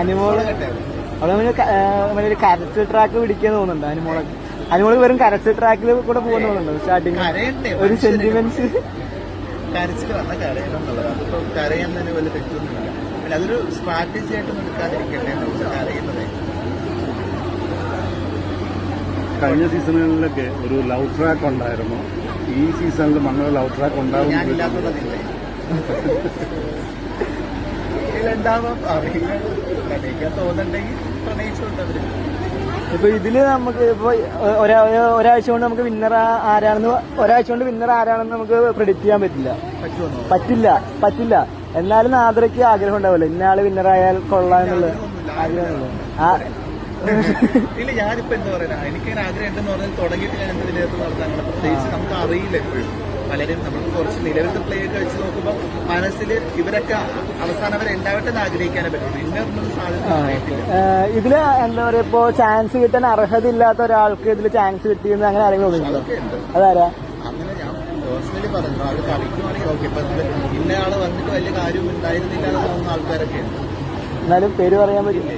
അനിമോൾ അവിടെ നമ്മൾ ഒരു കരച്ചിൽ ട്രാക്ക് പിടിക്കാൻ തോന്നുന്നുണ്ട്. അനുമോളൊക്കെ അനിമോൾ വെറും കരച്ചിൽ ട്രാക്കിൽ കൂടെ പോകുന്ന തോന്നുന്നുണ്ട്. സ്റ്റാർട്ടിങ് ഒരു സെന്റിമെന്റ്സ് കരച്ചിൽ വന്ന കരയണം എന്നുള്ളത് അതിപ്പോ കരയാൻ തന്നെ വലിയ തെറ്റൊന്നുമില്ല. പിന്നെ അതൊരു സ്ട്രാറ്റജി എടുക്കാതിരിക്കട്ടെ കരയുന്നത്. കഴിഞ്ഞ സീസണുകളിലൊക്കെ ഒരു ലവ് ട്രാക്ക് ഉണ്ടായിരുന്നു. ഈ സീസണിൽ അങ്ങനെ ലവ് ട്രാക്ക് ഉണ്ടാവും ഞാനില്ലാത്തതില്ലേ ഇതിലുണ്ടാവാം അറിയില്ല. പ്രണയിക്കാൻ തോന്നുന്നുണ്ടെങ്കിൽ പ്രണയിച്ചോണ്ട് അവർ ഇപ്പൊ ഇതിൽ നമുക്ക് ഇപ്പൊ ഒരാ- ഒരാഴ്ച കൊണ്ട് നമുക്ക് വിന്നർ ആരാണെന്ന് ഒരാഴ്ച കൊണ്ട് വിന്നർ ആരാണെന്ന് നമുക്ക് പ്രിഡിക്റ്റ് ചെയ്യാൻ പറ്റില്ല. പറ്റില്ല പറ്റില്ല. എന്നാലും നാദ്രയ്ക്ക് ആഗ്രഹം ഉണ്ടാവില്ല ഇന്നയാൾ വിന്നറായാൽ കൊള്ളാം എന്നുള്ള ആഗ്രഹമുള്ളൂ ഇല്ല ഞാനിപ്പോ എന്താ പറയാ എനിക്കിങ്ങനെ ആഗ്രഹം ഉണ്ടെന്ന് പറഞ്ഞാൽ തുടങ്ങിയിട്ട് ഞാൻ എന്ത് വിലയിരുത്തൽ നടത്താൻ പ്രത്യേകിച്ച് നമുക്ക് അറിയില്ല എപ്പോഴും. പലരും നമ്മൾ കുറച്ച് നിലവിലത്തെ പ്ലേ ഒക്കെ വെച്ച് നോക്കുമ്പോൾ മനസ്സിൽ ഇവരൊക്കെ അവസാനം വരെ ഉണ്ടാവട്ടെ എന്ന് ആഗ്രഹിക്കാനേ പറ്റുള്ളൂ ഇന്നൊന്നും സാധ്യത ഇതിൽ എന്താ പറയാ ഇപ്പോ ചാൻസ് കിട്ടാൻ അർഹത ഇല്ലാത്ത ഒരാൾക്ക് ഇതിൽ ചാൻസ് കിട്ടിയെന്ന് അങ്ങനെ ആരെങ്കിലും അതാരാ? അങ്ങനെ ഞാൻ പേഴ്സണലി പറഞ്ഞു ആൾ കളിക്കുവാണെങ്കിൽ ഓക്കെ ഇന്ന ആൾ വന്നിട്ട് വലിയ കാര്യം ഉണ്ടായിരുന്നില്ല എന്ന് തോന്നുന്ന ആൾക്കാരൊക്കെ ഉണ്ട്. എന്നാലും പേര് പറയാൻ പറ്റില്ല